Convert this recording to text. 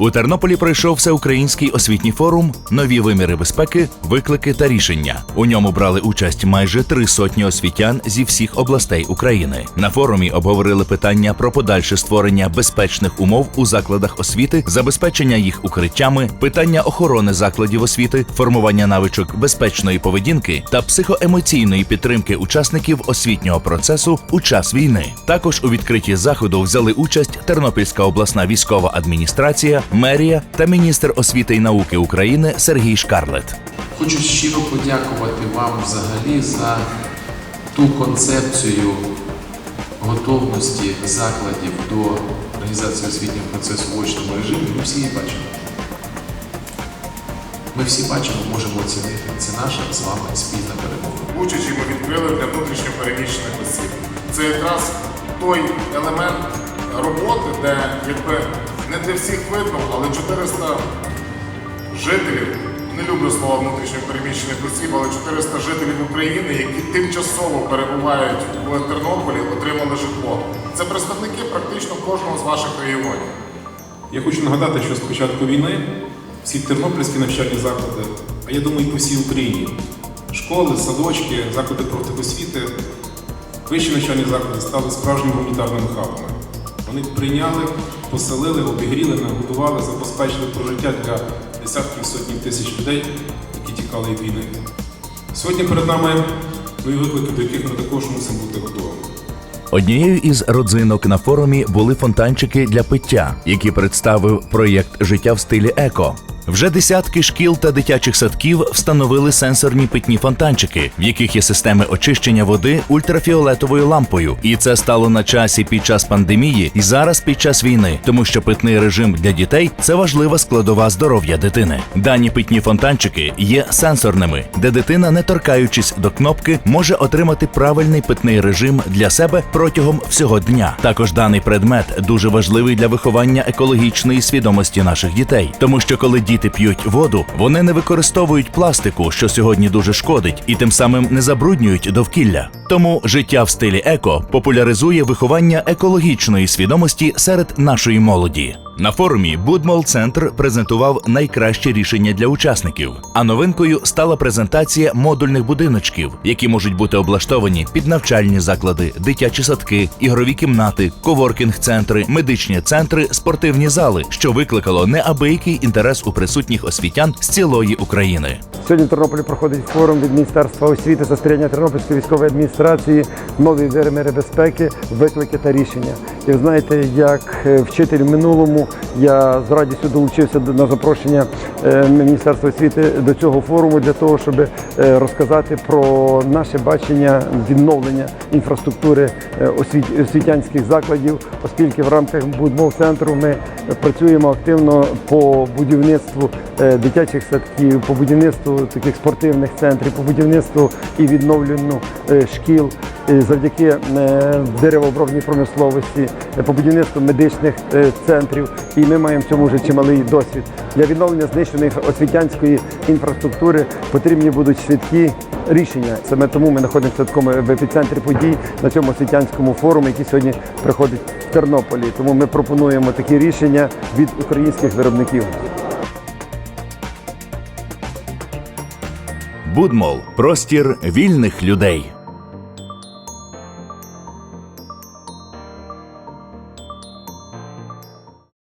У Тернополі пройшов всеукраїнський освітній форум Нові виміри безпеки, виклики та рішення. У ньому брали участь майже три сотні освітян зі всіх областей України. На форумі обговорили питання про подальше створення безпечних умов у закладах освіти, забезпечення їх укриттями, питання охорони закладів освіти, формування навичок безпечної поведінки та психоемоційної підтримки учасників освітнього процесу у час війни. Також у відкритті заходу взяли участь Тернопільська обласна військова адміністрація, мерія та міністр освіти і науки України Сергій Шкарлет. Хочу щиро подякувати вам взагалі за ту концепцію готовності закладів до організації освітнього процесу в очному режимі. Ми всі її бачимо. Ми всі бачимо, можемо оцінити. Це наша з вами спільна перемога. Учачі ми відкрили для внутрішньо переміщених осіб. Це якраз той елемент роботи, де якби не для всіх видно, але 400 жителів, не люблю слова внутрішньо переміщених осіб, але 400 жителів України, які тимчасово перебувають в Тернополі, отримали житло. Це представники практично кожного з ваших регіонів. Я хочу нагадати, що з початку війни всі тернопільські навчальні заклади, а я думаю, і по всій Україні, школи, садочки, заклади профтехосвіти, вищі навчальні заклади стали справжніми гуманітарними хабами. Вони прийняли, поселили, обігріли, нагодували, забезпечили прожиття для десятків сотні тисяч людей, які тікали від війни. Сьогодні перед нами нові виклики, до яких ми також мусимо бути готовими. Однією із родзинок на форумі були фонтанчики для пиття, які представив проєкт Життя в стилі еко. Вже десятки шкіл та дитячих садків встановили сенсорні питні фонтанчики, в яких є системи очищення води ультрафіолетовою лампою. І це стало на часі під час пандемії і зараз під час війни, тому що питний режим для дітей це важлива складова здоров'я дитини. Дані питні фонтанчики є сенсорними, де дитина, не торкаючись до кнопки, може отримати правильний питний режим для себе протягом всього дня. Також даний предмет дуже важливий для виховання екологічної свідомості наших дітей, тому що коли діти п'ють воду, вони не використовують пластику, що сьогодні дуже шкодить, і тим самим не забруднюють довкілля. Тому життя в стилі еко популяризує виховання екологічної свідомості серед нашої молоді. На форумі Будмол Центр презентував найкращі рішення для учасників. А новинкою стала презентація модульних будиночків, які можуть бути облаштовані під навчальні заклади, дитячі садки, ігрові кімнати, коворкінг-центри, медичні центри, спортивні зали, що викликало неабиякий інтерес у присутніх освітян з цілої України. Сьогодні в Тернополі проходить форум від Міністерства освіти за сприяння Тернопільської військової адміністрації нові виміри безпеки, виклики та рішення. І ви знаєте, як е, вчитель в минулому я з радістю долучився до- на запрошення е, Міністерства освіти до цього форуму для того, щоб е, розказати про наше бачення відновлення інфраструктури освітянських закладів, оскільки в рамках будмов центру ми працюємо активно по будівництву дитячих садків, по будівництву таких спортивних центрів, по будівництву і відновленню е, шкіл е, завдяки е, деревообробній промисловості, по будівництву медичних центрів. І ми маємо в цьому вже чималий досвід. Для відновлення знищеної освітянської інфраструктури потрібні будуть швидкі рішення. Саме тому ми знаходимося в такому епіцентрі подій на цьому освітянському форумі, який сьогодні приходить в Тернополі. Тому ми пропонуємо такі рішення від українських виробників. Будмол простір вільних людей.